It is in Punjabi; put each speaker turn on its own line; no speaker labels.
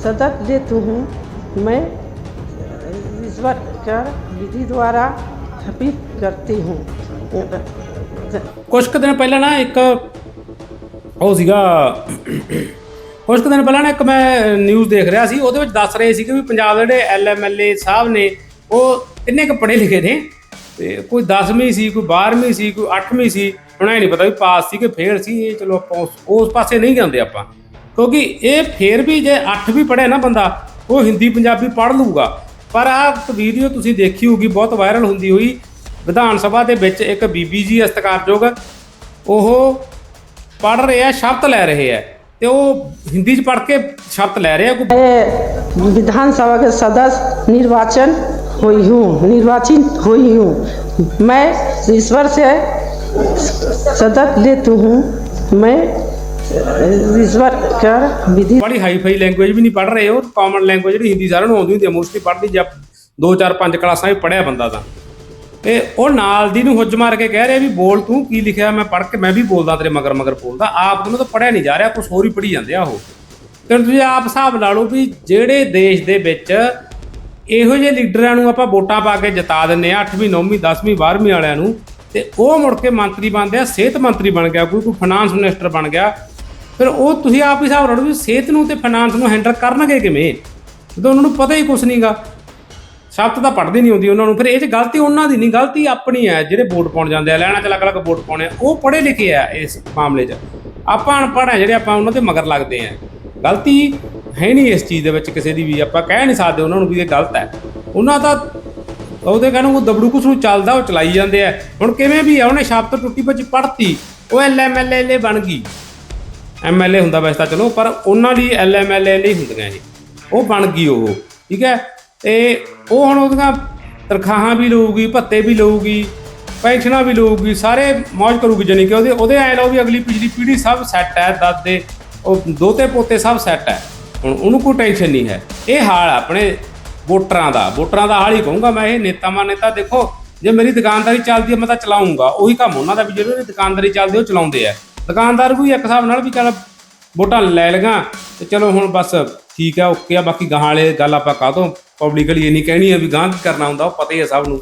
सतत लेती हूँ मैं रिश्वत कर विधि द्वारा स्थापित करती हूँ
ਕੁਝ ਕੁ ਦਿਨ ਪਹਿਲਾਂ ਨਾ ਇੱਕ ਉਹ ਸੀਗਾ ਕੁਝ ਕੁ ਦਿਨ ਪਹਿਲਾਂ ਨਾ ਇੱਕ ਮੈਂ ਨਿਊਜ਼ ਦੇਖ ਰਿਹਾ ਸੀ ਉਹਦੇ ਵਿੱਚ ਦੱਸ ਰਹੇ ਸੀ ਕਿ ਵੀ ਪੰਜਾਬ ਦੇ ਜਿਹੜੇ ਐਲਐਮਐਲਏ ਸਾਹਿਬ ਨੇ ਉਹ ਕਿੰਨੇ ਕੁ ਪੜ੍ਹੇ ਲਿਖੇ ਨੇ ਤੇ ਕੋਈ 10ਵੀਂ ਸੀ ਕੋਈ 12ਵੀਂ ਸੀ ਕੋਈ 8ਵੀਂ ਸੀ ਹੁਣ ਇਹ ਨਹੀਂ ਪਤਾ ਵੀ ਪਾਸ ਸੀ ਕਿ ਫੇਲ ਸੀ ਇਹ ਚਲੋ ਆਪਾਂ ਉਸ- ਉਸ ਪਾਸੇ ਨਹੀਂ ਜਾਂਦੇ ਆਪਾਂ ਕਿਉਂਕਿ ਇਹ ਫੇਰ ਵੀ ਜੇ 8 ਵੀ ਪੜ੍ਹਿਆ ਨਾ ਬੰਦਾ ਉਹ ਹਿੰਦੀ ਪੰਜਾਬੀ ਪੜ੍ਹ ਲੂਗਾ ਪਰ ਆਹ ਵੀਡੀਓ ਤੁਸੀਂ ਦੇਖੀ ਹੋਊਗੀ ਬਹੁਤ ਵਾਇਰਲ ਹੁੰਦੀ ਹੋਈ ਵਿਧਾਨ ਸਭਾ ਦੇ ਵਿੱਚ ਇੱਕ ਬੀਬੀ ਜੀ ਸਤਿਕਾਰਯੋਗ ਉਹ ਪੜ੍ਹ ਰਹੇ ਆ ਸ਼ਬਦ ਲੈ ਰਹੇ ਆ ਤੇ ਉਹ ਹਿੰਦੀ ਚ ਪੜ੍ਹ ਕੇ ਸ਼ਬਦ ਲੈ ਰਹੇ ਆ ਕੋਈ
मैं विधानसभा के सदस्य निर्वाचन हुई हूँ निर्वाचित हुई हूँ मैं ईश्वर से सतत लेती हूँ मैं ਇਸ ਵਾਰ ਕਰ,
ਵਿਧੀ ਬੜੀ ਹਾਈਫਾਈ ਲੈਂਗੁਏਜ ਵੀ ਨਹੀਂ ਪੜ ਰਹੇ ਹੋ ਕਾਮਨ ਲੈਂਗੁਏਜ ਜਿਹੜੀ ਹਿੰਦੀ ਸਾਰਿਆਂ ਆਉਂਦੀ ਹੁੰਦੀ ਹੈ ਮੋਸਟਲੀ ਪੜ੍ਹਦੀ ਜਾਂ 2 4 5 ਕਲਾਸਾਂ ਵੀ ਪੜਿਆ ਬੰਦਾ ਤਾਂ। ਤੇ ਉਹ ਨਾਲ ਦੀ ਨੂੰ ਹੁੱਜ ਮਾਰ ਕੇ ਕਹਿ ਰਿਹਾ ਵੀ ਬੋਲ, ਤੂੰ ਕੀ ਲਿਖਿਆ? ਮੈਂ ਪੜ੍ਹ ਕੇ, ਮੈਂ ਵੀ ਬੋਲਦਾ ਤੇਰੇ ਮਗਰ ਮਗਰ ਬੋਲਦਾ। ਆਪ ਨੂੰ ਤਾਂ ਪੜਿਆ ਨਹੀਂ ਜਾ ਰਿਹਾ ਕੁਝ ਹੋਰ ਹੀ ਪੜੀ ਜਾਂਦੇ ਆ ਉਹ। ਤੇ ਤੁਸੀਂ ਆਪ ਹਿਸਾਬ ਲਾ ਲਓ ਵੀ ਜਿਹੜੇ ਦੇਸ਼ ਦੇ ਵਿੱਚ ਇਹੋ ਜਿਹੇ ਲੀਡਰਾਂ ਨੂੰ ਆਪਾਂ ਵੋਟਾਂ ਪਾ ਕੇ ਜਿਤਾ ਦਿੰਨੇ ਆ 8ਵੀਂ 9ਵੀਂ 10ਵੀਂ 12ਵੀਂ ਵਾਲਿਆਂ ਨੂੰ, ਤੇ ਉਹ ਮੁੜ ਕੇ ਮੰਤਰੀ ਬਣਦੇ ਆ ਸਿਹਤ ਮੰਤਰੀ ਬਣ ਗਿਆ, ਕੋਈ ਕੋਈ ਫਾਈਨਾਂਸ ਮਿਨਿਸਟਰ ਬਣ ਗਿਆ ਫਿਰ ਉਹ ਤੁਸੀਂ ਆਪ ਹੀ ਹਿਸਾਬ ਲਾ ਵੀ ਸਿਹਤ ਨੂੰ ਤੇ ਫਾਈਨਾਂਸ ਨੂੰ ਹੈਂਡਲ ਕਰਨਗੇ ਕਿਵੇਂ? ਜਦੋਂ ਉਹਨਾਂ ਨੂੰ ਪਤਾ ਹੀ ਕੁਝ ਨਹੀਂਗਾ ਸ਼ਬਦ ਤਾਂ ਪੜ੍ਹਦੀ ਨਹੀਂ ਹੁੰਦੀ ਉਹਨਾਂ ਨੂੰ। ਫਿਰ ਇਹ 'ਚ ਗਲਤੀ ਉਹਨਾਂ ਦੀ ਨਹੀਂ ਗਲਤੀ ਆਪਣੀ ਹੈ। ਜਿਹੜੇ ਵੋਟ ਪਾਉਣ ਜਾਂਦੇ ਆ, ਲੈਣਾ ਚ ਅਲੱਗ ਅਲੱਗ ਵੋਟ ਪਾਉਣੇ ਆ, ਉਹ ਪੜ੍ਹੇ ਲਿਖੇ ਆ ਇਸ ਮਾਮਲੇ 'ਚ। ਆਪਾਂ ਅਨਪੜ੍ਹ ਆ ਜਿਹੜੇ ਆਪਾਂ ਉਹਨਾਂ ਦੇ ਮਗਰ ਲੱਗਦੇ ਆ। ਗਲਤੀ ਹੈ ਨਹੀਂ ਇਸ ਚੀਜ਼ ਦੇ ਵਿੱਚ ਕਿਸੇ ਦੀ ਵੀ। ਆਪਾਂ ਕਹਿ ਨਹੀਂ ਸਕਦੇ ਉਹਨਾਂ ਨੂੰ ਵੀ ਇਹ ਗਲਤ ਹੈ। ਉਹਨਾਂ ਦਾ ਉਹਦੇ ਕਹਿੰਦੇ ਉਹ ਦਬੜੂ ਕੁਸ ਨੂੰ ਚੱਲਦਾ, ਉਹ ਚਲਾਈ ਜਾਂਦੇ ਆ। ਹੁਣ ਕਿਵੇਂ ਵੀ ਆ, ਉਹਨੇ ਸ਼ਬਦ ਟੁੱਟੀ ਭੱਜੀ ਪੜ੍ਹਤੀ। ਉਹ ਐਲਐਮਐਲਏ ਬਣ ਗਈ। ਐਮਐਲਏ ਹੁੰਦਾ ਵੈਸੇ ਤਾਂ ਚਲੋ, ਪਰ ਉਹਨਾਂ ਦੀ ਐਲਐਮਐਲਏ ਨਹੀਂ ਹੁੰਦੀਆਂ ਜੀ। ਉਹ ਬਣ ਗਈ ਉਹ, ਠੀਕ ਹੈ? ਤੇ ਉਹ ਹੁਣ ਉਹਦੀਆਂ ਤਨਖਾਹਾਂ ਵੀ ਲਊਗੀ, ਭੱਤੇ ਵੀ ਲਊਗੀ, ਪੈਨਸ਼ਨਾਂ ਵੀ ਲਊਗੀ, ਸਾਰੇ ਮौज ਕਰੂਗੀ ਜਾਨੀ ਕਿ ਉਹਦੇ ਉਹਦੇ ਐ ਲਓ ਵੀ ਅਗਲੀ ਪਿਛਲੀ ਪੀੜ੍ਹੀ ਸਭ ਸੈੱਟ ਹੈ, ਦਾਦੇ, ਉਹ ਦੋਤੇ ਪੋਤੇ ਸਭ ਸੈੱਟ ਹੈ। ਹੁਣ ਉਹਨੂੰ ਕੋਈ ਟੈਨਸ਼ਨ ਨਹੀਂ ਹੈ। ਇਹ ਹਾਲ ਆਪਣੇ ਵੋਟਰਾਂ ਦਾ ਵੋਟਰਾਂ ਦਾ ਹਾਲ ਹੀ ਕਹੂੰਗਾ ਮੈਂ, ਇਹ ਨੇਤਾਵਾਂ ਨੇਤਾ ਦੇਖੋ, ਜੇ ਮੇਰੀ ਦੁਕਾਨਦਾਰੀ ਚੱਲਦੀ ਹੈ ਮੈਂ ਤਾਂ ਚਲਾਉਂਗਾ ਉਹੀ ਕੰਮ ਉਹਨਾਂ ਦਾ ਵੀ ਜਿਹੜੇ ਦੁਕਾਨਦਾਰੀ ਚੱਲਦੀ ਉਹ ਚਲਾਉਂਦੇ ਆ। ਦੁਕਾਨਦਾਰ ਵੀ ਇੱਕ ਹਿਸਾਬ ਨਾਲ ਵੀ ਚੱਲ ਵੋਟਾਂ ਲੈ ਲਗਾ ਤੇ ਚਲੋ ਹੁਣ ਬਸ ਠੀਕ ਆ, ਓਕੇ ਆ, ਬਾਕੀ ਗਾਹਾਂ ਵਾਲੇ ਗੱਲ ਆਪਾਂ ਕਾਹਤੋਂ ਪਬਲਿਕਲੀ ਇਹ ਨਹੀਂ ਕਹਿਣੀ ਆ ਵੀ ਗਾਂਹ ਕੀ ਕਰਨਾ ਹੁੰਦਾ, ਉਹ ਪਤਾ ਹੀ ਆ ਸਭ ਨੂੰ।